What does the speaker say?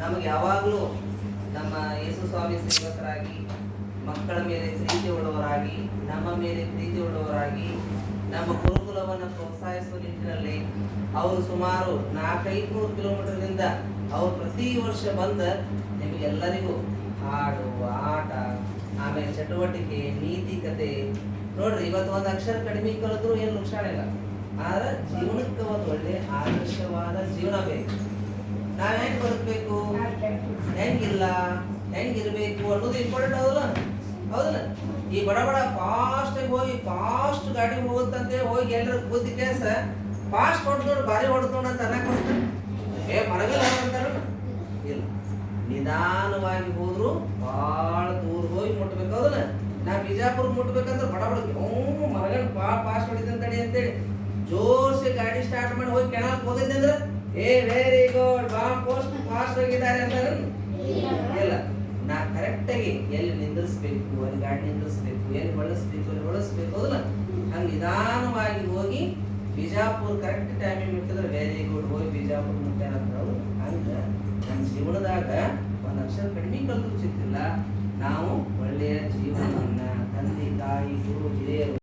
ನಮಗೆ ಯಾವಾಗಲೂ ನಮ್ಮ ಯೇಸು ಸ್ವಾಮಿ ಸೇವಕರಾಗಿ, ಮಕ್ಕಳ ಮೇಲೆ ಪ್ರೀತಿ ಉಳ್ಳವರಾಗಿ, ನಮ್ಮ ಮೇಲೆ ಪ್ರೀತಿ ಉಳ್ಳವರಾಗಿ, ನಮ್ಮ ಗುರುಕುಲವನ್ನು ಪ್ರೋತ್ಸಾಹಿಸುವ ನಿಟ್ಟಿನಲ್ಲಿ ಅವರು ಸುಮಾರು ನಾಲ್ಕೈದು ನೂರು ಕಿಲೋಮೀಟರ್ನಿಂದ ಅವರು ಪ್ರತಿ ವರ್ಷ ಬಂದ ನಿಮಗೆಲ್ಲರಿಗೂ ಹಾಡು, ಆಟ, ಆಮೇಲೆ ಚಟುವಟಿಕೆ ನೀತಿಕತೆ ನೋಡ್ರಿ, ಇವತ್ತು ಒಂದು ಅಕ್ಷರ ಕಡಿಮೆ ಕಲಿದ್ರು ಏನು ನುಕ್ಸಾನ ಇಲ್ಲ ಆದ್ರೆ ಜೀವನಕ್ಕೆ ಒಂದು ಒಳ್ಳೆ ಆದರ್ಶವಾದ ಜೀವನ ಬೇಕು. ನಾವ್ ಹೆಂಗೆ ಬದುಕಬೇಕು ಹೆಂಗಿಲ್ಲ? ಹೆಂಗಿರಬೇಕು ಅನ್ನೋದು ಇಂಪಾರ್ಟೆಂಟ್ ಹೌದಲ್ಲ? ಹೌದಲ್ಲ? ಈ ಬಡ ಬಡ ಫಾಸ್ಟಾಗಿ ಹೋಗಿ ಫಾಸ್ಟ್ ಗಾಡಿ ಹೋಗುತ್ತಂತೆ ಹೋಗಿ ಎಲ್ಲರ ಬುದ್ಧಿ ಕೆಲಸ ಫಾಸ್ಟ್ ಹೊಡ್ಕೊಂಡು ಭಾರಿ ಹೊಡ್ಕೊಂಡು ಅಂತ ಅನ್ನಕ್ ಹೋಗ್ತಾರೆ ಏ, ಮರಗಲ್ಲ ಅಂತಾರ? ಇಲ್ಲ. ನಿಧಾನವಾಗಿ ಹೋದ್ರು ಭಾಳ ದೂರ ಹೋಗಿ ಮುಟ್ಬೇಕು, ಹೌದಲ್ಲ? ನಾ ಬಿಜಾಪುರ ಮುಟ್ಬೇಕಂದ್ರೆ ಬಡ ಬಡ ಹ್ಞೂ ಮರಗಲ್ ಭಾಳ ಫಾಸ್ಟ್ ಹೊಡಿತಂತಡಿ ಅಂತೇಳಿ ಜೋರ್ಸಿ ಗಾಡಿ ಸ್ಟಾರ್ಟ್ ಮಾಡಿ ಹೋಗಿ ಕೆಣಕ್ ಹೋಗಿದ್ದೆ ಅಂದ್ರೆ, ಏ ಪೋಸ್ಟ್ ಫಾಸ್ಟ್ ಹೋಗಿದ್ದಾರೆ ಅಂತಾರೆ? ಇಲ್ಲ. ನಾ ಕರೆಕ್ಟ್ ಆಗಿ ಎಲ್ಲಿ ನಿಂದಿರ್ಸ್ಬೇಕು ಅಲ್ಲಿ ಗಾಡಿ ನಿಂದಿರ್ಸ್ಬೇಕು ಎಲ್ಲಿ ಬಳಸ್ಬೇಕು ಎಲ್ಲಿ ಬಳಸ್ಬೇಕು ಅದಲ್ಲ ಹಂಗ ನಿಧಾನವಾಗಿ ಹೋಗಿ ಬಿಜಾಪುರ್ ಕರೆಕ್ಟ್ ಟೈಮಿಗೆ ಮುಟ್ಟಿದ್ರೆ ವೆರಿ ಗುಡ್ ಹೋಗಿ ಬಿಜಾಪುರ್ ಮುಟ್ಟಾರ ಅಂತ ಹೌದು ಹಂಗ ನಮ್ಮ ಜೀವನದಾಗ ಒಂದು ಅಕ್ಷರ ಕಡಿಮೆ ಕಲ್ತು ಚಿತ್ತಿಲ್ಲ ನಾವು ಒಳ್ಳೆಯ ಜೀವನವನ್ನ